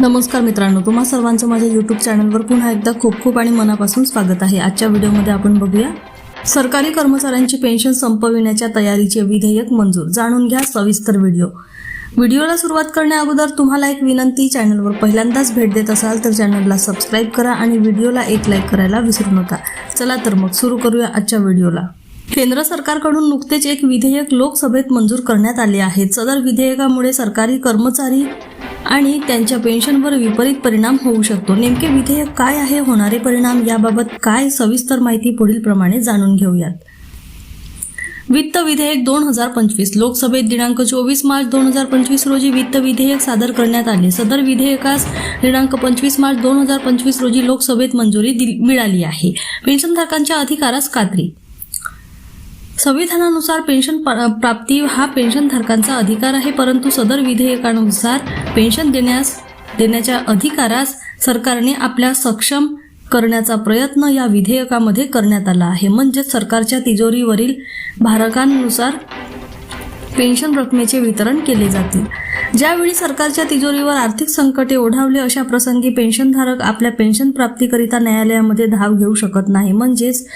नमस्कार मित्रांनो तुम्हा सर्वांचं माझ्या यूट्यूब चॅनलवर पुन्हा एकदा खूप खूप आणि मनापासून स्वागत आहे. आजच्या व्हिडिओमध्ये आपण बघूया सरकारी कर्मचाऱ्यांची पेन्शन संपविण्याच्या तयारीचे विधेयक मंजूर. जाणून घ्या सविस्तर व्हिडिओ. व्हिडिओला सुरुवात करण्या अगोदर तुम्हाला एक विनंती चॅनलवर पहिल्यांदाच भेट देत असाल तर चॅनलला सबस्क्राईब करा आणि व्हिडिओला एक लाईक करायला विसरू नका. चला तर मग सुरू करूया आजच्या व्हिडिओला. केंद्र सरकारकडून नुकतेच एक विधेयक लोकसभेत मंजूर करण्यात आले आहे. सदर विधेयकामुळे सरकारी कर्मचारी आणि त्यांच्या पेन्शनवर विपरीत परिणाम होऊ शकतो. नेमके विधेयक काय आहे? होणारे परिणाम याबाबत काय सविस्तर माहिती पुढील प्रमाणे जाणून घेऊयात. वित्त विधेयक दोन हजार पंचवीस. लोकसभेत दिनांक चोवीस मार्च दोन हजार पंचवीस रोजी वित्त विधेयक सादर करण्यात आले. सदर विधेयकास दिनांक पंचवीस मार्च दोन हजार पंचवीस रोजी लोकसभेत मंजुरी दिली- मिळाली आहे. पेन्शनधारकांच्या अधिकारास खात्री संविधानानुसार पेन्शन प- प्राप्ती हा पेन्शनधारकांचा अधिकार आहे परंतु सदर विधेयकानुसार पेन्शन देण्यास देण्याच्या अधिकारास सरकारने आपल्या सक्षम करण्याचा प्रयत्न या विधेयकामध्ये करण्यात आला आहे. म्हणजेच सरकारच्या तिजोरीवरील भारकांनुसार पेन्शन रकमेचे वितरण केले जातील. ज्यावेळी सरकारच्या तिजोरीवर आर्थिक संकटे ओढावले अशा प्रसंगी पेन्शनधारक आपल्या पेन्शन प्राप्तीकरिता न्यायालयामध्ये धाव घेऊ शकत नाही. म्हणजेच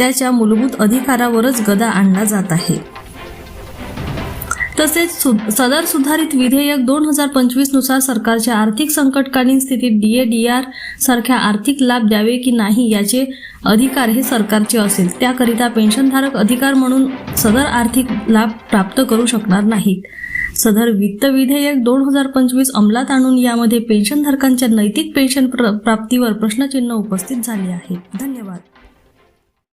त्याच्या मूलभूत अधिकारावरच गदा आणला जात आहे. तसेच सु- सदर सुधारित विधेयक दोन हजार पंचवीसनुसार सरकारच्या आर्थिक संकटकालीन स्थितीत डीए आर सारख्या आर्थिक लाभ द्यावे की नाही याचे अधिकार हे सरकारचे असेल. त्याकरिता पेन्शनधारक अधिकार म्हणून सदर आर्थिक लाभ प्राप्त करू शकणार नाहीत. सदर वित्त विधेयक दोन हजार पंचवीस अंमलात आणून यामध्ये पेन्शनधारकांच्या नैतिक पेन्शन प्र- प्राप्तीवर प्रश्नचिन्ह उपस्थित झाले आहे. धन्यवाद.